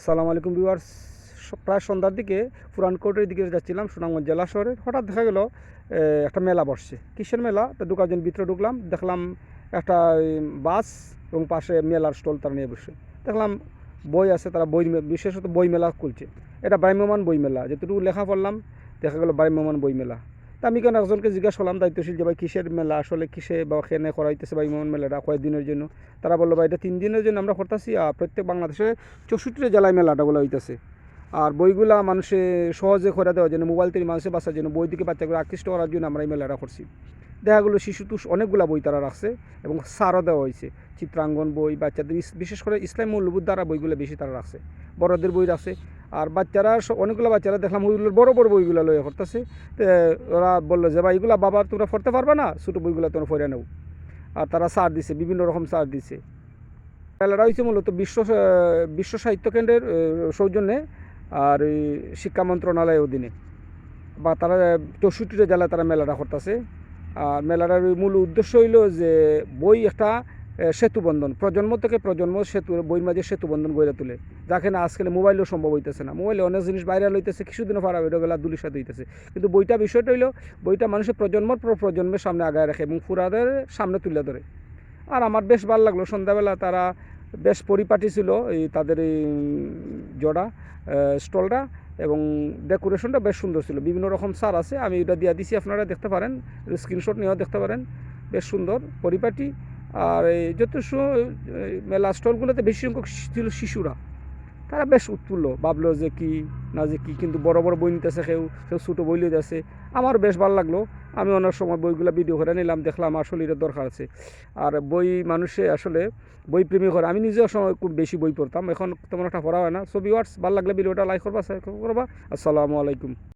আসসালামু আলাইকুম ভিউয়ার্স। প্রায় সন্ধ্যার দিকে পুরানকোটের দিকে যাচ্ছিলাম, সুনামগঞ্জ জেলা শহরে। হঠাৎ দেখা গেল একটা মেলা বসছে। কিসের মেলা? তো ঢুকার জন্য ভিতরে ঢুকলাম, দেখলাম একটা বাস এবং পাশে মেলার স্টল তারা নিয়ে বসে। দেখলাম বই আছে, তারা বই বিশেষত বই মেলা খুলছে। এটা ব্রাহ্মমান বই মেলা, যেটুকু লেখা পড়লাম, দেখা গেল ব্রাহ্মমান বই মেলা। তা আমি কেন একজনকে জিজ্ঞাসা করলাম, দায়িত্বশীল যে ভাই কিসের মেলা, আসলে কিসে বা কেনে করাইতেছে ব্রাহ্মমান মেলাটা কয়েকদিনের জন্য? তারা বলল, ভাই, এটা তিন দিনের জন্য আমরা করতেছি, আর প্রত্যেক বাংলাদেশে চৌষট্টি জেলায় মেলাটাগুলো হইতেছে। আর বইগুলা মানুষে সহজে করে দেওয়ার জন্য, মোবাইল থেকে মানুষের বাঁচার জন্য, বই দিকে বাচ্চাগুলো আকৃষ্ট করার জন্য আমরা এই মেলাটা করছি। দেখা গেলো, শিশু তো অনেকগুলা বই তারা রাখছে এবং সারও দেওয়া হয়েছে চিত্রাঙ্গন বই, বাচ্চাদের বিশেষ করে ইসলাম মূল্যবোধ দ্বারা বইগুলো বেশি তারা রাখছে। বড়দের বই রাখছে। আর বাচ্চারা অনেকগুলো বাচ্চারা দেখলাম ওইগুলো বড় বড় বইগুলো লইয়া করতেছে ওরা বলল যে, ভাই, এগুলা বাবা তোমরা পড়তে পারবে না? ছোটো বইগুলো তোমরা পড়ে নেও। আর তারা সার দিছে, বিভিন্ন রকম সার দিছে। মেলাটা হয়েছে মূলত বিশ্ব বিশ্ব সাহিত্য কেন্দ্রের সৌজন্যে আর শিক্ষা মন্ত্রণালয়ের অধীনে। বা তারা চৌষট্টিটা জেলায় তারা মেলাটা করতেছে। আর মেলাটার মূল উদ্দেশ্য হইল যে, বই একটা আহ, সেতু বন্ধন। প্রজন্ম থেকে প্রজন্ম সেতু বইয়ের মাঝে সেতু বন্ধন গড়ে তোলে। যাকে না আজকাল মোবাইলেও সম্ভব হইতেছে না। মোবাইলে অনেক জিনিস ভাইরাল হইতেছে কিছুদিনও পারা হইল গেলা দুলির সাথে হইতেছে। কিন্তু বইটা বিষয়টা হইল বইটা মানুষের প্রজন্মর পর প্রজন্মের সামনে আগায় রাখে এবং ফুরাদের সামনে তুলে ধরে। আর আমার বেশ ভালো লাগল সন্ধ্যাবেলা তারা বেশ পরিপাটি ছিল এই তাদের এই জোড়া স্টলটা এবং ডেকোরেশনটা বেশ সুন্দর ছিল। বিভিন্ন রকম সার আছে আমি এটা দিয়ে দিছি আপনারা দেখতে পারেন স্ক্রিনশট নিয়েও দেখতে পারেন। বেশ সুন্দর পরিপাটি। আর এই যত মেলা স্টলগুলোতে বেশি সংখ্যক ছিল শিশুরা। তারা বেশ উৎফুল্ল। ভাবলো যে কি, না যে কি, কিন্তু বড় বড় বই নিতেছে কেউ কেউ ছোটো বই লিতেছে আমার বেশ ভালো লাগল। আমি অনেক সময় বইগুলো ভিডিও করে নিলাম, দেখলাম আসলে এটা দরকার আছে। আর বই মানুষে আসলে বই প্রেমী করে। আমি নিজেও সময় খুব বেশি বই পড়তাম। এখন তেমন একটা পড়া হয় না। ছবি ওয়ার্স ভালো লাগলে ভিডিওটা লাইক করবা শেয়ার করবা। আসসালামু আলাইকুম।